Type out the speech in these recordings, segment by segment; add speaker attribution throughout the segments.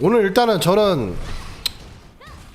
Speaker 1: 오늘 일단은 저는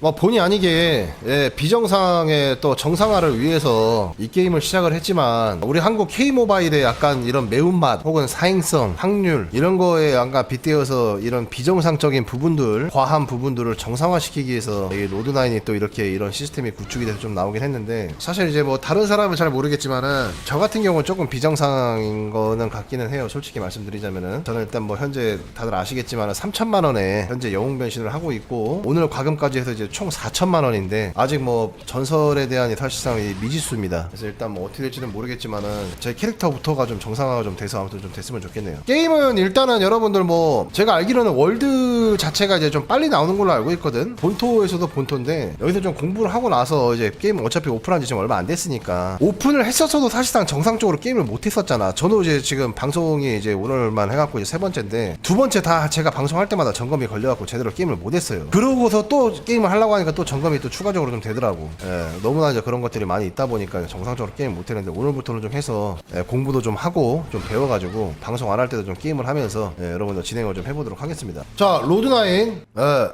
Speaker 1: 뭐 본의 아니게 예, 비정상의 또 정상화를 위해서 이 게임을 시작을 했지만 우리 한국 K 모바일의 약간 이런 매운맛 혹은 사행성, 확률 이런 거에 약간 빗대어서 이런 비정상적인 부분들, 과한 부분들을 정상화시키기 위해서 이 로드나인이 또 이렇게 이런 시스템이 구축이 돼서 좀 나오긴 했는데 사실 이제 뭐 다른 사람은 잘 모르겠지만은 저 같은 경우는 조금 비정상인 거는 같기는 해요. 솔직히 말씀드리자면은 저는 일단 뭐 현재 다들 아시겠지만은 3천만 원에 현재 영웅 변신을 하고 있고 오늘 과금까지 해서 이제 총 4천만 원인데 아직 뭐 전설에 대한 사실상 이 미지수입니다. 그래서 일단 뭐 어떻게 될지는 모르겠지만은 제 캐릭터부터가 좀 정상화가 좀 돼서 아무튼 좀 됐으면 좋겠네요. 게임은 일단은 여러분들 뭐 제가 알기로는 월드 자체가 이제 좀 빨리 나오는 걸로 알고 있거든. 본토에서도 본토인데 여기서 좀 공부를 하고 나서 이제 게임 어차피 오픈한 지 지금 얼마 안 됐으니까 오픈을 했었어도 사실상 정상적으로 게임을 못 했었잖아. 저도 이제 지금 방송이 이제 오늘만 해갖고 이제 세 번째인데 두 번째 다 제가 방송할 때마다 점검이 걸려갖고 제대로 게임을 못 했어요. 그러고서 또 게임을 하려 고 하니까 또 점검이 또 추가적으로 좀 되더라고. 예, 너무나 이제 그런 것들이 많이 있다 보니까 정상적으로 게임 못 했는데 오늘부터는 좀 해서 예, 공부도 좀 하고 좀 배워가지고 방송 안 할 때도 좀 게임을 하면서 예, 여러분들 진행을 좀 해보도록 하겠습니다. 자 로드나인 예,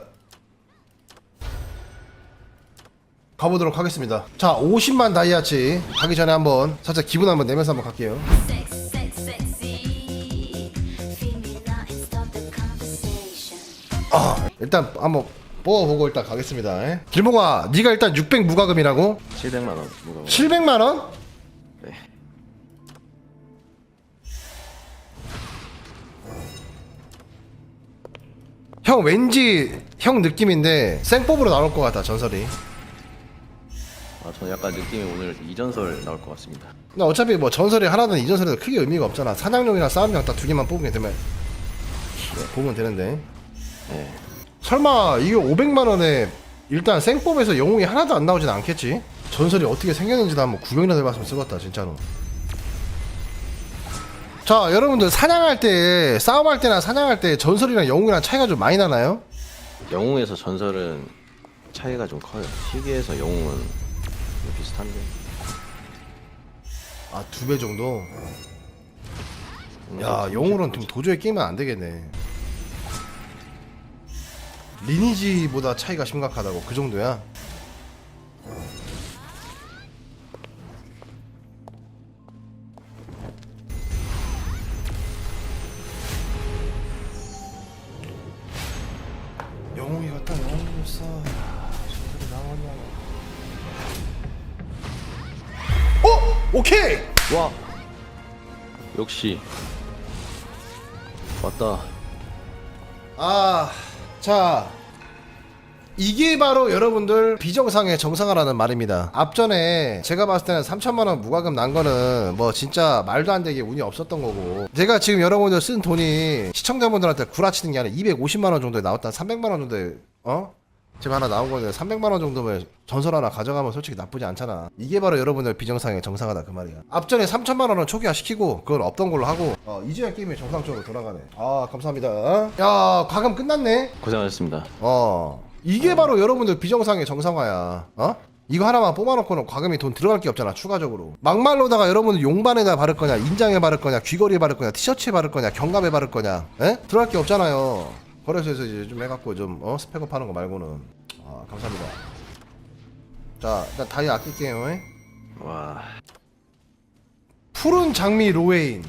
Speaker 1: 가보도록 하겠습니다. 자, 50만 다이아치 가기 전에 한번 살짝 기분 한번 내면서 한번 갈게요.
Speaker 2: Conversation.
Speaker 1: 일단 한번 뽑아보고 일단 가겠습니다. 예. 길몽아, 네가 일단 600 무과금이라고?
Speaker 3: 700만 원 무거워.
Speaker 1: 700만 원?
Speaker 3: 네.
Speaker 1: 형 왠지 형 느낌인데 생법으로 나올 것 같아 전설이.
Speaker 3: 아, 저는 약간 느낌이 오늘 이전설 나올 것 같습니다.
Speaker 1: 근데 어차피 뭐 전설이 하나든 이전설에도 크게 의미가 없잖아. 사냥용이랑 싸움용 딱 두 개만 뽑으면 되면 네, 보면 되는데.
Speaker 3: 네.
Speaker 1: 설마 이게 500만 원에 일단 생법에서 영웅이 하나도 안 나오진 않겠지? 전설이 어떻게 생겼는지도 한번 구경이라도 해봤으면 쓰겠다 진짜로 자 여러분들 사냥할 때 싸움할 때나 사냥할 때 전설이랑 영웅이랑 차이가 좀 많이 나나요?
Speaker 3: 영웅에서 전설은 차이가 좀 커요. 시기에서 영웅은 비슷한데.
Speaker 1: 아 두 배 정도? 야 영웅은 좀 도저히 게임은 안 되겠네 리니지보다 차이가 심각하다고 그 정도야? 영웅이 저들이 어? 오케이!
Speaker 3: 와. 역시 왔다.
Speaker 1: 아, 자. 이게 바로 여러분들 비정상의 정상화라는 말입니다. 앞전에 제가 봤을 때는 3천만 원 무과금 난 거는 뭐 진짜 말도 안 되게 운이 없었던 거고. 제가 지금 여러분들 쓴 돈이 시청자분들한테 구라치는 게 아니라 250만 원 정도에 나왔다. 300만 원 정도에, 어? 지금 하나 나온 거는 300만 원 정도면 전설 하나 가져가면 솔직히 나쁘지 않잖아. 이게 바로 여러분들 비정상의 정상화다 그 말이야. 앞전에 3천만원은 초기화 시키고 그걸 없던 걸로 하고 어, 이제야 게임이 정상적으로 돌아가네. 아 감사합니다. 야 과금 끝났네.
Speaker 3: 고생하셨습니다.
Speaker 1: 어 이게 바로 여러분들 비정상의 정상화야. 어? 이거 하나만 뽑아놓고는 과금이 돈 들어갈 게 없잖아 추가적으로 막말로다가 여러분들 용반에다 바를 거냐 인장에 바를 거냐 귀걸이에 바를 거냐 티셔츠에 바를 거냐 견갑에 바를 거냐 에? 들어갈 게 없잖아요 거래소에서 이제 좀 해갖고 좀 어? 스펙업 하는 거 말고는 아 감사합니다 자 일단 다이 아낄게요 에?
Speaker 3: 와.
Speaker 1: 푸른 장미 로웨인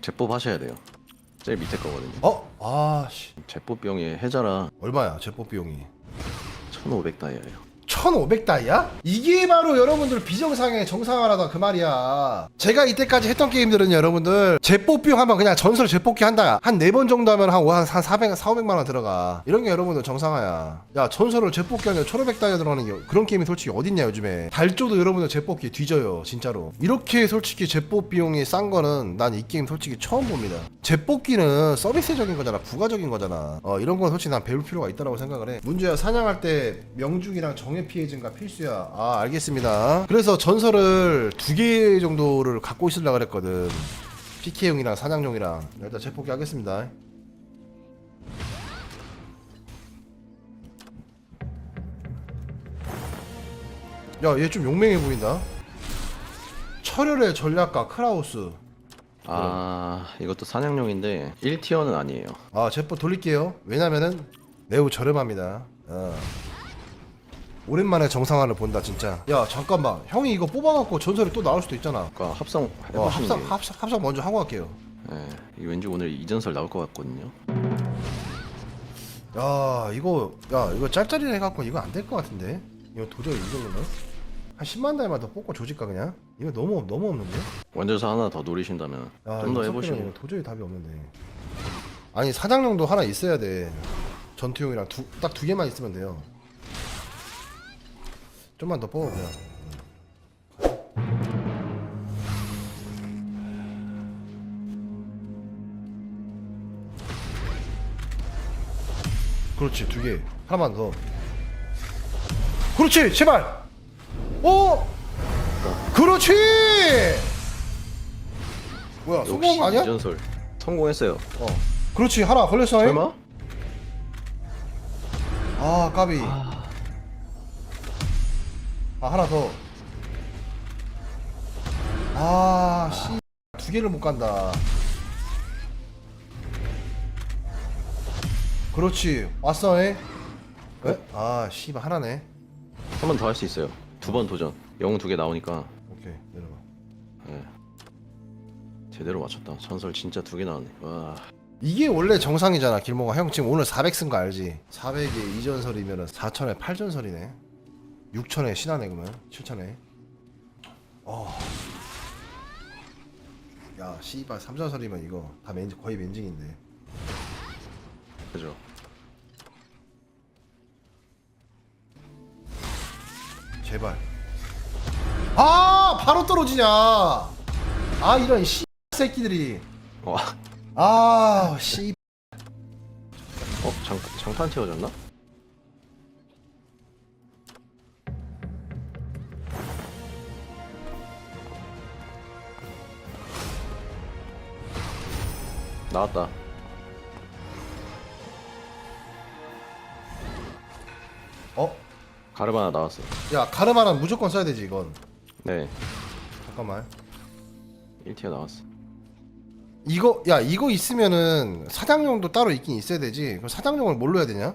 Speaker 3: 제법 하셔야 돼요. 제일 밑에 거거든요.
Speaker 1: 어? 아씨
Speaker 3: 제법 병이 해자라
Speaker 1: 얼마야 제법 비용이
Speaker 3: 1,500 다이아예요.
Speaker 1: 1500다이야? 이게 바로 여러분들 비정상의 정상화라다 그 말이야. 제가 이때까지 했던 게임들은 여러분들 제뽑기 하면 그냥 전설 제뽑기 한다. 한 네 번 정도 하면 한, 한 400, 4, 500만 원 들어가. 이런 게 여러분들 정상화야. 야, 전설을 제뽑기 하면 1500다이아 들어가는 게 그런 게임이 솔직히 어딨냐 요즘에. 달조도 여러분들 제뽑기 뒤져요. 진짜로. 이렇게 솔직히 제뽑 비용이 싼 거는 난 이 게임 솔직히 처음 봅니다. 제뽑기는 서비스적인 거잖아. 부가적인 거잖아. 어, 이런 건 솔직히 난 배울 필요가 있다고 생각을 해. 문제야 사냥할 때 명중이랑 정예 피해 증가 필수야. 아 알겠습니다. 그래서 전설을 두 개 정도를 갖고 있으려고 그랬거든. PK용이랑 사냥용이랑 일단 제뽑기 하겠습니다. 야 얘 좀 용맹해 보인다. 철혈의 전략가 크라우스
Speaker 3: 아 이것도 사냥용인데 1티어는 아니에요.
Speaker 1: 아 제포 돌릴게요 왜냐면은 매우 저렴합니다 어. 오랜만에 정상화를 본다 진짜. 야 잠깐만. 형이 이거 뽑아갖고 전설이 또 나올 수도 있잖아.
Speaker 3: 아까 합성
Speaker 1: 어,
Speaker 3: 해보시는 게
Speaker 1: 합성, 합성 먼저 하고 갈게요.
Speaker 3: 예, 이게 왠지 오늘 이전설 나올 것 같거든요.
Speaker 1: 야 이거 야 이거 짤짤이 해갖고 이거 안 될 것 같은데? 이거 도저히 이 정도면? 한 10만 달만 더 뽑고 조질까 그냥? 이거 너무 너무 없는데?
Speaker 3: 원전사 하나 더 노리신다면
Speaker 1: 야,
Speaker 3: 좀 더
Speaker 1: 이거
Speaker 3: 해보시고
Speaker 1: 섞이면 이거 도저히 답이 없는데. 아니 사장용도 하나 있어야 돼. 전투용이랑 딱두 개만 있으면 돼요 좀만 더 뽑아 그냥 그렇지 두 개. 하나만 더. 그렇지 제발! 오! 그렇지! 뭐야
Speaker 3: 역시
Speaker 1: 거 아니야?
Speaker 3: 이전설 성공했어요.
Speaker 1: 어. 그렇지 하나 걸렸어
Speaker 3: 설마?
Speaker 1: 아 까비. 아 하나 더 아 씨 두 개를 못 간다 그렇지 왔어 에? 에? 아 씨발 하나네
Speaker 3: 한 번 더 할 수 있어요. 두 번 도전. 영웅 두 개 나오니까
Speaker 1: 오케이 내려봐
Speaker 3: 예. 제대로 맞췄다. 전설 진짜 두 개 나왔네. 와.
Speaker 1: 이게 원래 정상이잖아 길몽아 형 지금 오늘 400 쓴 거 알지 400에 2전설이면 4천에 8전설이네 6천에 신하네 그러면 7천에 어. 야 씨발 3전설이면 이거 다 맨, 거의 맨징인데
Speaker 3: 그죠?
Speaker 1: 제발 아 바로 떨어지냐 아 이런 씨 새끼들이
Speaker 3: 와.
Speaker 1: 아씨
Speaker 3: 어? 장, 장판 채워졌나? 나왔다.
Speaker 1: 어?
Speaker 3: 가르바나 나왔어.
Speaker 1: 야 가르마는 무조건 써야 되지 이건
Speaker 3: 네.
Speaker 1: 잠깐만
Speaker 3: 1티어 나왔어.
Speaker 1: 이거 야 이거 있으면은 사장용도 따로 있긴 있어야 되지 그럼 사장용을 뭘로 해야 되냐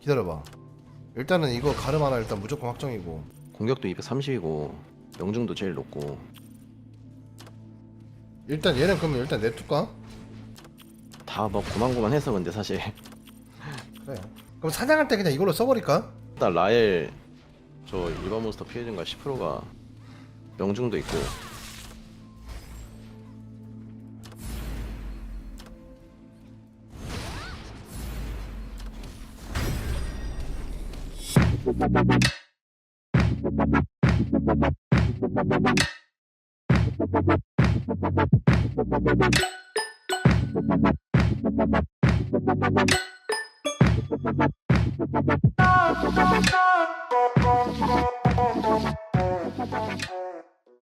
Speaker 1: 기다려봐 일단은 이거 가름 하나 일단 무조건 확정이고
Speaker 3: 공격도 230이고 명중도 제일 높고
Speaker 1: 일단 얘는 그러면 일단 냅둘까
Speaker 3: 다뭐 고만고만해서 근데 사실.
Speaker 1: 그래. 그럼 사냥할 때 그냥 이걸로 써버릴까?
Speaker 3: 일단 라엘 저 일반 몬스터 피해 증가 10%가 명중도 있고
Speaker 2: Oh,